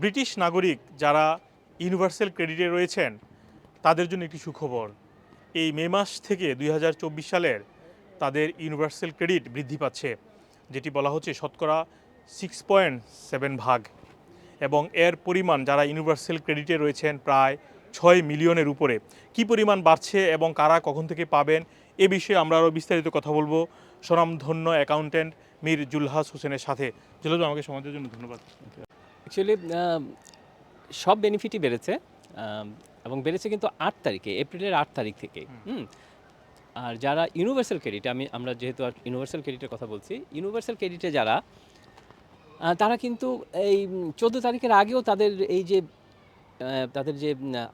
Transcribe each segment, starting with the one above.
British নাগরিক যারা universal ক্রেডিটে রয়েছেন, তাদের জন্য একটি সুখবর। এই মে মাস থেকে দুই হাজার চব্বিশ সালের তাদের ইউনিভার্সাল ক্রেডিট বৃদ্ধি পাচ্ছে, যেটি বলা হচ্ছে শতকরা সিক্স পয়েন্ট সেভেন ভাগ। এবং এর পরিমাণ যারা ইউনিভার্সাল ক্রেডিটে রয়েছেন প্রায় ছয় মিলিয়নের উপরে। কি পরিমাণ বাড়ছে এবং কারা কখন থেকে পাবেন, এ বিষয়ে আমরা আরও বিস্তারিত কথা বলব স্বনামধন্য অ্যাকাউন্টেন্ট মীর জুলহাস হোসেনের সাথে। জুলহাস, আমাকে সমাজের জন্য ধন্যবাদ। অ্যাকচুয়ালি সব বেনিফিটই বেড়েছে এবং বেড়েছে কিন্তু আট তারিখে এপ্রিলের আট তারিখ থেকে হুম। আর যারা ইউনিভার্সাল ক্রেডিট আমি আমরা যেহেতু আর ইউনিভার্সাল ক্রেডিটের কথা বলছি ইউনিভার্সাল ক্রেডিটে যারা তারা কিন্তু এই চোদ্দ তারিখের আগেও তাদের এই যে তাদের যে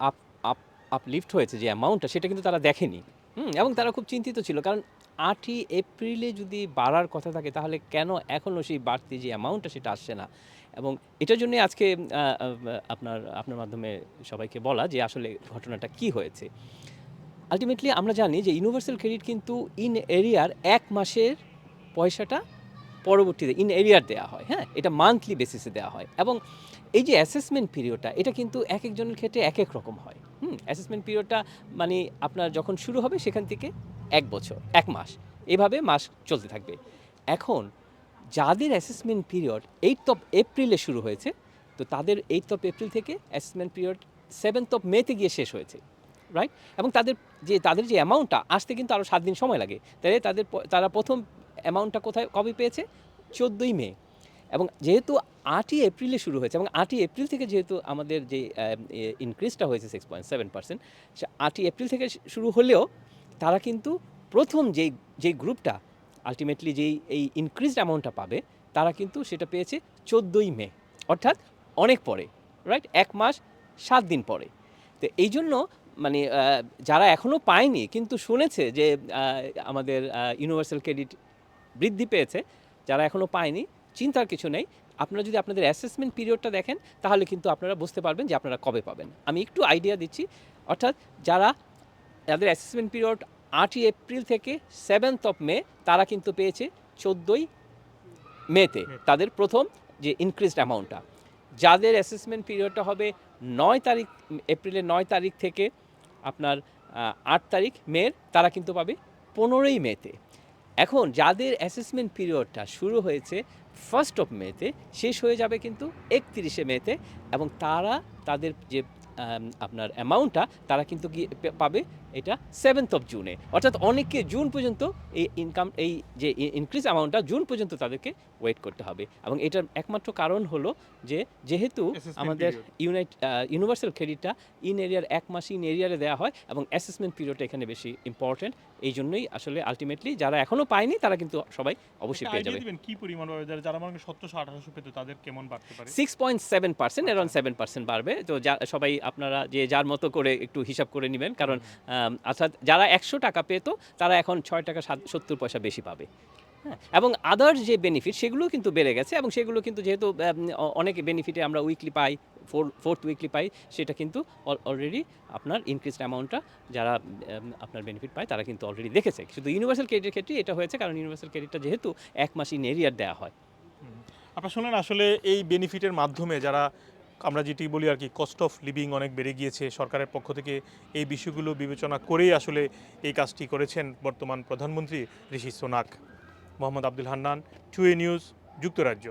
আপ আপ আপলিফট হয়েছে যে অ্যামাউন্টটা সেটা কিন্তু তারা দেখেনি। হুম এবং তারা খুব চিন্তিত ছিল কারণ আটই এপ্রিলে যদি বাড়ার কথা থাকে, তাহলে কেন এখনও সেই বাড়তি যে অ্যামাউন্টটা সেটা আসছে না? এবং এটার জন্যে আজকে আপনার আপনার মাধ্যমে সবাইকে বলা যে আসলে ঘটনাটা কি হয়েছে। আলটিমেটলি আমরা জানি যে ইউনিভার্সাল ক্রেডিট কিন্তু ইন এরিয়ার এক মাসের পয়সাটা পরবর্তীতে ইন এরিয়ার দেওয়া হয় হ্যাঁ? এটা মান্থলি বেসিসে দেওয়া হয়। এবং এই যে অ্যাসেসমেন্ট পিরিয়ডটা এটা কিন্তু এক একজনের ক্ষেত্রে এক এক রকম হয়। হুম? অ্যাসেসমেন্ট পিরিয়ডটা মানে আপনার যখন শুরু হবে সেখান থেকে এক বছর, এক মাস। এভাবে মাস চলতে থাকবে। এখন যাদের অ্যাসেসমেন্ট পিরিয়ড এইট অফ এপ্রিলে শুরু হয়েছে, তো তাদের এইট অফ এপ্রিল থেকে অ্যাসেসমেন্ট পিরিয়ড সেভেন্থ অফ মেতে গিয়ে শেষ হয়েছে রাইট এবং তাদের যে তাদের যে অ্যামাউন্টটা আসতে কিন্তু আরও সাত দিন সময় লাগে। তাই তাদের তারা প্রথম অ্যামাউন্টটা কোথায়, কবে পেয়েছে? চোদ্দোই মে। এবং যেহেতু আটই এপ্রিলে শুরু হয়েছে, এবং আটই এপ্রিল থেকে যেহেতু আমাদের যে ইনক্রিজটা হয়েছে সিক্স পয়েন্ট সেভেন পার্সেন্ট সে আটই এপ্রিল থেকে শুরু হলেও তারা কিন্তু প্রথম যেই যেই গ্রুপটা আলটিমেটলি যেই, এই ইনক্রিজড অ্যামাউন্টটা পাবে, তারা কিন্তু সেটা পেয়েছে চোদ্দোই মে, অর্থাৎ অনেক পরে রাইট এক মাস, সাত দিন পরে। তো এই জন্য মানে যারা এখনও পায়নি, কিন্তু শুনেছে যে আমাদের ইউনিভার্সাল ক্রেডিট বৃদ্ধি পেয়েছে যারা এখনও পায়নি চিন্তার কিছু নেই। আপনারা যদি আপনাদের অ্যাসেসমেন্ট পিরিয়ডটা দেখেন তাহলে কিন্তু আপনারা বুঝতে পারবেন যে আপনারা কবে পাবেন। আমি একটু আইডিয়া দিচ্ছি অর্থাৎ যারা যাদের অ্যাসেসমেন্ট পিরিয়ড আটই এপ্রিল থেকে সেভেন্থ অফ মে তারা কিন্তু পেয়েছে চোদ্দোই মেতে। তাদের প্রথম যে ইনক্রিজড অ্যামাউন্টটা যাদের অ্যাসেসমেন্ট পিরিয়ডটা হবে নয় তারিখ এপ্রিলের নয় তারিখ থেকে আপনার আট তারিখ মের তারা কিন্তু পাবে পনেরোই মেতে। এখন যাদের অ্যাসেসমেন্ট পিরিয়ডটা শুরু হয়েছে ফার্স্ট অফ মেতে শেষ হয়ে যাবে কিন্তু একত্রিশে মেতে এবং তারা তাদের যে আপনার অ্যামাউন্টটা তারা কিন্তু গিয়ে পাবে এটা সেভেন্থ অফ জুনে অর্থাৎ অনেকে জুন পর্যন্ত এই ইনকাম এই যে ইনক্রিজ অ্যামাউন্টটা জুন পর্যন্ত তাদেরকে ওয়েট করতে হবে। এবং এটার একমাত্র কারণ হলো যে যেহেতু আমাদের ইউনাইট ইউনিভার্সাল ক্রেডিটটা ইন এরিয়ার এক মাস ইন এরিয়ারে দেওয়া হয় এবং অ্যাসেসমেন্ট পিরিয়ডটা এখানে বেশি ইম্পর্টেন্ট এই জন্যই আসলে আলটিমেটলি যারা এখনও পায়নি তারা কিন্তু সবাই অবশ্যই পেয়ে যাবে। কি পরিমাণ পাবে যারা যারা মনে সতেরোশো আঠারোশো পেতো তাদের কেমন বাড়তে পারে? Six point seven percent around seven percent বাড়বে। তো যা- সবাই আপনারা যে যার মতো করে একটু হিসাব করে নেবেন। কারণ অর্থাৎ যারা একশো টাকা পেতো, তারা এখন ছয় টাকা সাত- সত্তর পয়সা বেশি পাবে। হ্যাঁ এবং আদার্স যে বেনিফিট সেগুলোও কিন্তু বেড়ে গেছে, এবং সেগুলো কিন্তু যেহেতু অনেক বেনিফিটে আমরা উইকলি পাই ফোর ফোর্থ উইকলি পাই, সেটা কিন্তু অলরেডি আপনার ইনক্রিজড অ্যামাউন্টটা যারা আপনার বেনিফিট পায়, তারা কিন্তু অলরেডি দেখেছে। শুধু ইউনিভার্সাল ক্রেডিটের ক্ষেত্রে এটা হয়েছে, কারণ ইউনিভার্সাল ক্রেডিটটা যেহেতু এক মাস ইন এরিয়ার দেওয়া হয়। আপনারা শুনলেন আসলে এই বেনিফিটের মাধ্যমে যারা আমরা যেটি বলি আর কি কস্ট অফ লিভিং অনেক বেড়ে গিয়েছে। সরকারের পক্ষ থেকে এই বিষয়গুলো বিবেচনা করেই আসলে এই কাজটি করেছেন বর্তমান প্রধানমন্ত্রী Rishi Sunak. Mohammad Abdul Hannan, two A news, যুক্তরাজ্য।